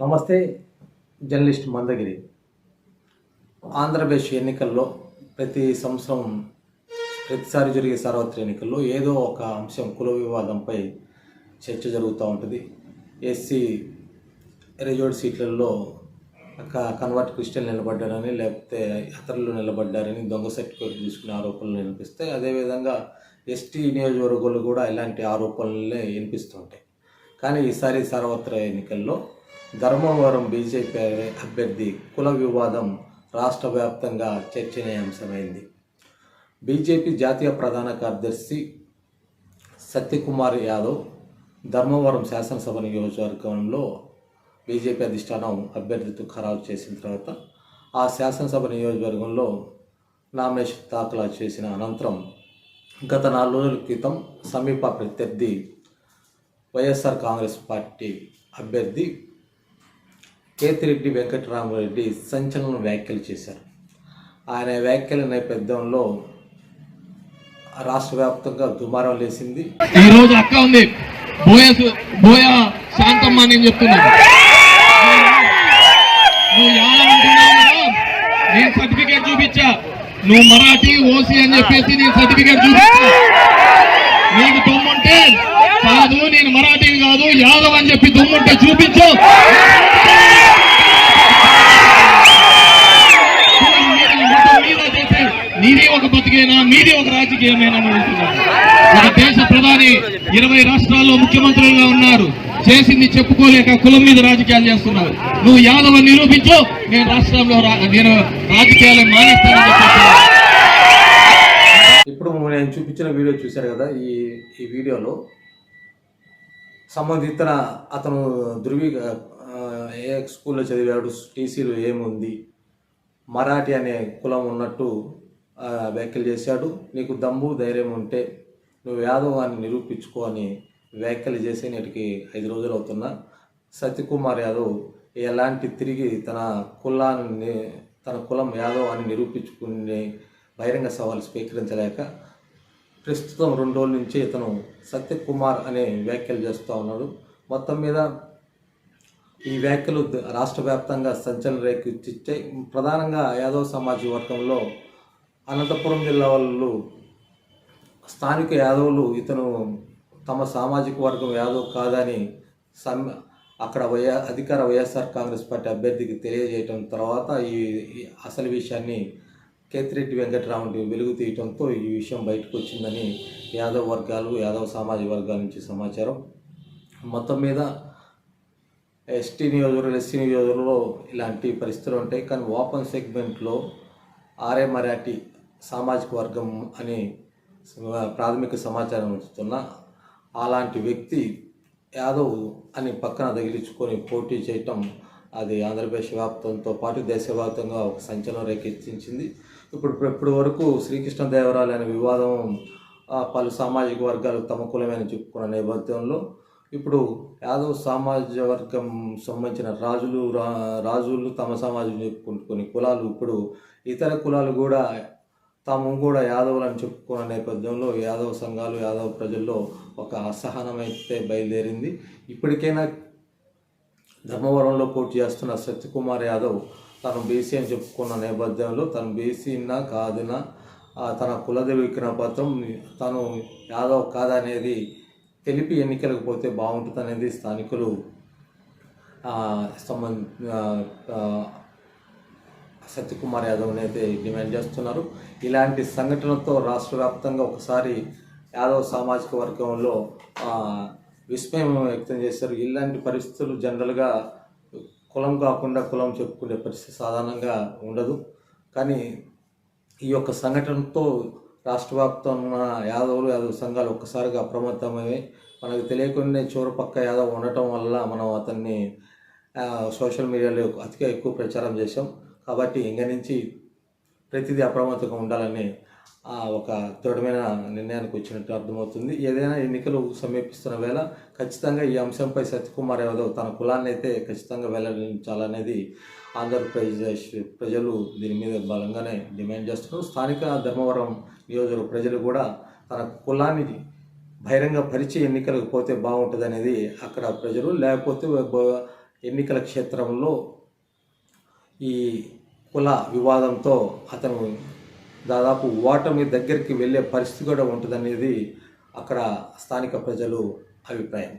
నమస్తే జర్నలిస్ట్ మందగిరి. ఆంధ్రప్రదేశ్ ఎన్నికల్లో ప్రతి సంవత్సరం ప్రతిసారి జరిగే సార్వత్రిక ఎన్నికల్లో ఏదో ఒక అంశం కుల వివాదంపై చర్చ జరుగుతూ ఉంటుంది. ఎస్సీ రిజర్వ్డ్ సీట్లలో ఒక కన్వర్ట్ క్రిస్టియన్ నిలబడ్డారని లేకపోతే ఇతరులు నిలబడ్డారని దొంగ సర్టిఫికేట్ తీసుకునే ఆరోపణలు వినిపిస్తాయి అదేవిధంగా ఎస్టీ నియోజకవర్గాలు కూడా ఇలాంటి ఆరోపణలే వినిపిస్తుంటాయి. కానీ ఈసారి సార్వత్రిక ఎన్నికల్లో ధర్మవరం బీజేపీ అభ్యర్థి కుల వివాదం రాష్ట్ర వ్యాప్తంగా చర్చనీయాంశమైంది. బీజేపీ జాతీయ ప్రధాన కార్యదర్శి సత్యకుమార్ యాదవ్ ధర్మవరం శాసనసభ నియోజకవర్గంలో బీజేపీ అధిష్టానం అభ్యర్థితో ఖరారు చేసిన తర్వాత ఆ శాసనసభ నియోజకవర్గంలో నామినేషన్ దాఖలు చేసిన అనంతరం గత నాలుగు రోజుల క్రితం సమీప ప్రత్యర్థి వైఎస్ఆర్ కాంగ్రెస్ పార్టీ అభ్యర్థి కేతిరెడ్డి వెంకటరామరెడ్డి సంచలన వ్యాఖ్యలు చేశారు. ఆయన వ్యాఖ్యల నేపథ్యంలో రాష్ట్ర వ్యాప్తంగా దుమారం లేసింది. ఈ రోజు అక్క ఉంది. బోయ బోయ శాంతమ్మ అని నేను చెప్తున్నాను నువ్వు నేను సర్టిఫికేట్ చూపించా. నువ్వు మరాఠీ ఓసీ అని చెప్పేసి నేను సర్టిఫికేట్ చూపించా. నీకు దమ్ముంటే కాదు నేను మరాఠీని కాదు యాదవ్ అని చెప్పి దమ్ముంటే చూపించు. మొత్తం నీది ఒక బతికేనా మీది ఒక రాజకీయమేనా ఒక దేశ ప్రధాని ఇరవై రాష్ట్రాల్లో ముఖ్యమంత్రులుగా ఉన్నారు. చేసింది చెప్పుకోలేక కులం మీద రాజకీయాలు చేస్తున్నారు. నువ్వు యాదవ్ అని నిరూపించు నేను రాష్ట్రంలో నేను రాజకీయాలు మానేస్తానని ఇప్పుడు నేను చూపించిన వీడియో చూశారు కదా ఈ ఈ వీడియోలో సంబంధిత అతను ధృవీ ఏ స్కూల్లో చదివాడు టీసీలో ఏముంది? మరాఠీ అనే కులం ఉన్నట్టు వ్యాఖ్యలు చేశాడు. నీకు దమ్ము ధైర్యం ఉంటే నువ్వు యాదవ్ అని నిరూపించుకో అని వ్యాఖ్యలు చేసి నేటికి ఐదు రోజులు అవుతున్నా. సత్యకుమార్ యాదవ్ ఎలాంటి తిరిగి తన కులాన్ని తన కులం యాదవ్ అని నిరూపించుకునే బహిరంగ సవాలు స్వీకరించలేక ప్రస్తుతం రెండు రోజుల నుంచి ఇతను సత్యకుమార్ అనే వ్యాఖ్యలు చేస్తూ ఉన్నాడు. మొత్తం మీద ఈ వ్యాఖ్యలు రాష్ట్ర వ్యాప్తంగా సంచలన రేకెత్తిచ్చాయి ప్రధానంగా యాదవ్ సమాజ వర్గంలో అనంతపురం జిల్లా వాళ్ళు స్థానిక యాదవులు ఇతను తమ సామాజిక వర్గం యాదవ్ కాదని సమ్ అక్కడ వైఎ అధికార వైఎస్ఆర్ కాంగ్రెస్ పార్టీ అభ్యర్థికి తెలియజేయటం తర్వాత ఈ అసలు విషయాన్ని కేతిరెడ్డి వెంకటరాముడి వెలుగు తీయటంతో ఈ విషయం బయటకు వచ్చిందని యాదవ్ వర్గాలు యాదవ్ సామాజిక వర్గాల నుంచి సమాచారం. మొత్తం మీద ఎస్టీ నియోజకవర్గం ఎస్సీ నియోజకవర్గంలో ఇలాంటి పరిస్థితులు ఉంటాయి. కానీ ఓపెన్ సెగ్మెంట్లో ఆర్ఏ మరాఠీ సామాజిక వర్గం అని ప్రాథమిక సమాచారం వస్తున్న అలాంటి వ్యక్తి యాదవ్ అని పక్కన తగిలించుకొని పోటీ చేయటం అది ఆంధ్రప్రదేశ్ వ్యాప్తంతో పాటు దేశవ్యాప్తంగా ఒక సంచలనం రేకెత్తించింది. ఇప్పుడు ఇప్పటి వరకు శ్రీకృష్ణదేవరాయలు అనే వివాదం పలు సామాజిక వర్గాలు తమ కులమని చెప్పుకున్న నేపథ్యంలో ఇప్పుడు యాదవ్ సామాజిక వర్గం సంబంధించిన రాజులు రా రాజులు తమ సమాజం చెప్పుకుంటూ కొన్ని కులాలు ఇప్పుడు ఇతర కులాలు కూడా తాము కూడా యాదవులని చెప్పుకున్న నేపథ్యంలో యాదవ సంఘాలు యాదవ ప్రజల్లో ఒక అసహనం అయితే బయలుదేరింది. ఇప్పటికైనా ధర్మవరంలో పోటీ చేస్తున్న సత్యకుమార్ యాదవ్ తను బీసీ అని చెప్పుకున్న నేపథ్యంలో తను బీసీనా కాదునా? తన కులదేవికిన పత్రం తను యాదవ్ కాదనేది తెలిపి ఎన్నికలకు పోతే బాగుంటుంది అనేది స్థానికులు సంబంధ సత్యకుమార్ యాదవ్ని అయితే డిమాండ్ చేస్తున్నారు. ఇలాంటి సంఘటనలతో రాష్ట్ర వ్యాప్తంగా ఒకసారి యాదవ్ సామాజిక వర్గంలో విస్మయం వ్యక్తం చేశారు. ఇలాంటి పరిస్థితులు జనరల్గా కులం కాకుండా కులం చెప్పుకునే పరిస్థితి సాధారణంగా ఉండదు. కానీ ఈ యొక్క సంఘటనతో రాష్ట్ర వ్యాప్తంగా యాదవులు యాదవ సంఘాలు ఒక్కసారిగా అప్రమత్తమయ్యాయి మనకు తెలియకుండా చివరి పక్క యాదవ్ ఉండటం వల్ల మనం అతన్ని సోషల్ మీడియాలో అతిగా ఎక్కువ ప్రచారం చేశాం. కాబట్టి ఇంక నుంచి ప్రతిదీ అప్రమత్తంగా ఉండాలని ఒక దృఢమైన నిర్ణయానికి వచ్చినట్టు అర్థమవుతుంది. ఏదైనా ఎన్నికలు సమీపిస్తున్న వేళ ఖచ్చితంగా ఈ అంశంపై సత్యకుమార్ యాదవ్ తన కులాన్ని అయితే ఖచ్చితంగా వెల్లడించాలనేది ఆంధ్రప్రదేశ్ ప్రజలు దీని మీద బలంగానే డిమాండ్ చేస్తున్నారు. స్థానిక ధర్మవరం నియోజకవర్గ ప్రజలు కూడా తన కులాన్ని బహిరంగ పరిచి ఎన్నికలకు పోతే బాగుంటుంది అనేది అక్కడ ప్రజలు లేకపోతే ఎన్నికల క్షేత్రంలో ఈ కుల వివాదంతో అతను దాదాపు ఓటమి దగ్గరికి వెళ్ళే పరిస్థితి కూడా ఉంటుందనేది అక్కడ స్థానిక ప్రజలు అభిప్రాయం.